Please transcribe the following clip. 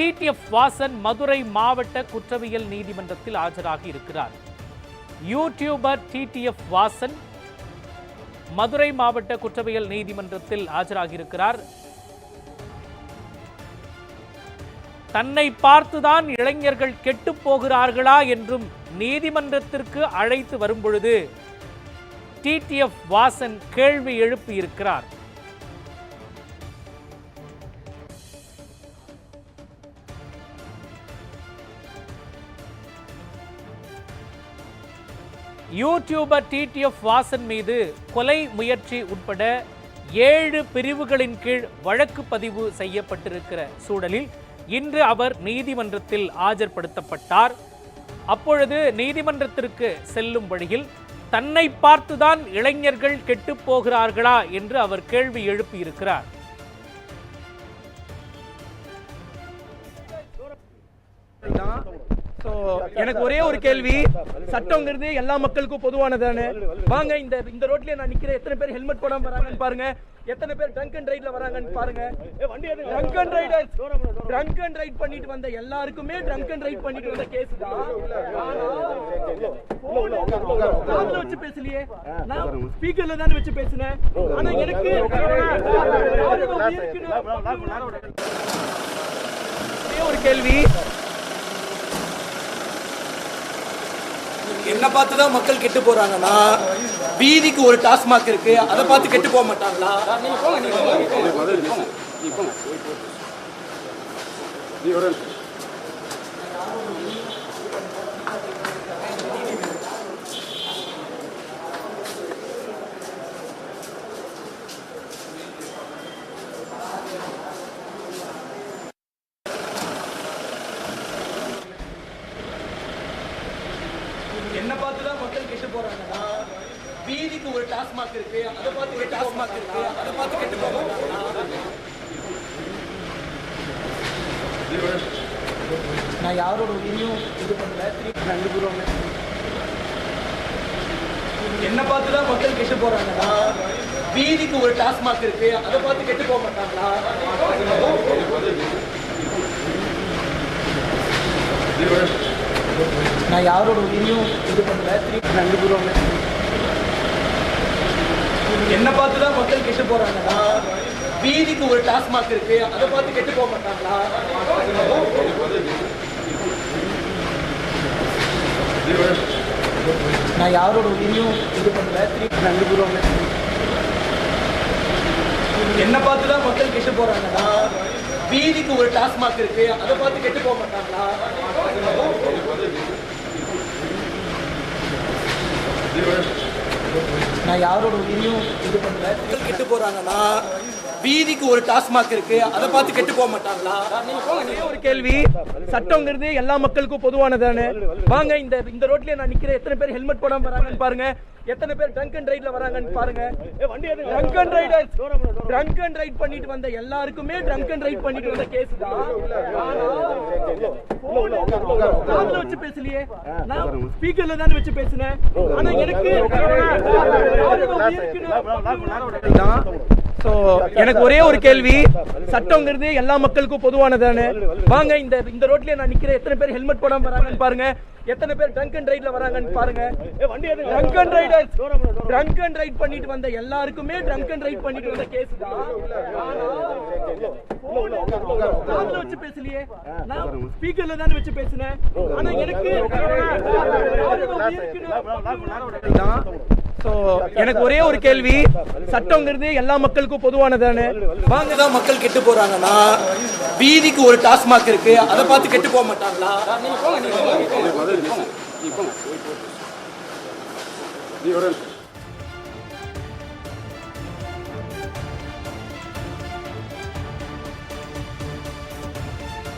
TTF Vasan Madurai மாவட்ட குற்றவியல் நீதிமன்றத்தில் ஆஜராகி இருக்கிறார். யூடியூபர் டிடிஎஃப் வாசன் மதுரை மாவட்ட குற்றவியல் நீதிமன்றத்தில் ஆஜராகியிருக்கிறார் தன்னை பார்த்துதான் இளைஞர்கள் கெட்டுப் போகிறார்களா என்றும் நீதிமன்றத்திற்கு அழைத்து வரும்பொழுது டிடிஎஃப் வாசன் கேள்வி எழுப்பியிருக்கிறார். யூடியூபர் டிடிஎஃப் வாசன் மீது கொலை முயற்சி உட்பட ஏழு பிரிவுகளின் கீழ் வழக்கு பதிவு செய்யப்பட்டிருக்கிற சூழலில் இன்று அவர் நீதிமன்றத்தில் ஆஜர்படுத்தப்பட்டார். அப்பொழுது நீதிமன்றத்திற்கு செல்லும் வழியில் தன்னை பார்த்துதான் இளைஞர்கள் கெட்டுப் போகிறார்களா என்று அவர் கேள்வி எழுப்பியிருக்கிறார். ஸோ எனக்கு ஒரே ஒரு கேள்வி. சட்டங்கிறது எல்லா மக்களுக்கும் பொதுவானதானே? வாங்க இந்த இந்த ரோட்லயே நான் நிக்கிறேன். எத்தனை பேர் ஹெல்மெட் போடாம வராங்கன்னு பாருங்க. எத்தனை பேர் ட்ரங்க் அண்ட் ரைட்ல வராங்கன்னு பாருங்க. Trunk and rider trunk and right பண்ணிட்டு வந்த எல்லாருக்குமே ட்ரங்க் அண்ட் ரைட் பண்ணிட்டு வந்த கேஸ் தான். வச்சு பேசலையே. நான் ஸ்பீக்கர்ல தானே வச்சு பேசினேன். ஆனா எனக்கு ஒரே ஒரு கேள்வி. என்ன பார்த்து தான் மக்கள் கெட்டு போறாங்கன்னா வீதிக்கு ஒரு டாஸ்மாக் இருக்கு அதை பார்த்து கெட்டு போக மாட்டாங்களா? என்ன பார்த்து தான் மக்கள் கெட்டு போறாங்கன்னா வீதிக்கு ஒரு டாஸ்மாக் இருக்கு. அதை பார்த்து ஒரு டாஸ்மாக் இருக்கு. அதை பார்த்து கெட்டு போக நான் யாரோட உதவியும் இது பண்ணல. திருப்பி ரெண்டு பேரும் என்ன பார்த்து தான் மக்கள் கெட்டு போறாங்கன்னா வீதிக்கு ஒரு டாஸ்மாக் இருக்கு. அதை பார்த்து கெட்டு போக மாட்டாங்களா? நான் யாரோட உதவியும் இது பண்ணல. திருப்பி ரெண்டு கூறுவாங்க என்ன பார்த்து தான் மக்கள் கெட்டு போறாங்கன்னா வீதிக்கு ஒரு டாஸ்மாக் இருக்கு. அதை பார்த்து கெட்டு போக மாட்டாங்களா? நான் யாரோட உதவியும் இது பண்ணல. திருப்பி ரெண்டு கூறுவாங்க என்ன பார்த்து தான் மக்கள் கெட்டு போறாங்கன்னா வீதிக்கு ஒரு டாஸ்மாக் இருக்கு. அதை பார்த்து கெட்டு போக மாட்டாங்களா? நான் யாரோட உதவியும் இது பண்ணல. கெட்டு போறாங்கன்னா வீதிக்கு ஒரு டாஸ்மாக் இருக்கு அதை பார்த்து கெட்டு போக மாட்டாங்களா? ஒரே ஒரு கேள்வி. சட்டம்ங்கிறது எல்லா மக்களுக்கும் பொதுவானதானே? வாங்க இந்த இந்த ரோட்லயே நான் நிக்கிறேன். எத்தனை பேர் ஹெல்மெட் போடாம வராங்கன்னு பாருங்க. எத்தனை பேர் ட்ரங்க் அண்ட் ரைட்ல வராங்கன்னு பாருங்க. Trunk and rider trunk and right பண்ணிட்டு வந்த எல்லாருக்குமே ட்ரங்க் அண்ட் ரைட் பண்ணிட்டு வந்த கேஸ் தான். காதுல வச்சு பேசலையே நான் ஸ்பீக்கர்ல தானே வச்சு பேசினேன் ஆனா எனக்கு So, எனக்கு ஒரே ஒரு கேள்வி. சட்டம்ங்கிறது எல்லா மக்களுக்கும் பொதுவானதானே? வாங்க இந்த இந்த ரோட்லயே நான் நிக்கிறேன். எத்தனை பேர் ஹெல்மெட் போடாம வராங்கன்னு பாருங்க. எத்தனை பேர் ட்ரங்க் அண்ட் ரைட்ல வராங்கன்னு பாருங்க. Trunk and rider trunk and right பண்ணிட்டு வந்த எல்லாருக்குமே ட்ரங்க் அண்ட் ரைட் பண்ணிட்டு வந்த கேஸ் தான். வச்சு பேசலையே நான் ஸ்பீக்கர்ல தானே வச்சு பேசினேன். ஆனா எனக்கு So, எனக்கு ஒரே ஒரு கேள்வி. சட்டம்ங்கிறது எல்லா மக்களுக்கும் பொதுவானதானே? வாங்க தான் மக்கள் கெட்டு போறாங்கன்னா வீதிக்கு ஒரு டாஸ்மாக் இருக்கு அதை பார்த்து கெட்டு போக மாட்டாங்களா? நீ போங்க நீ போங்க. நீ போங்க. நீ போங்க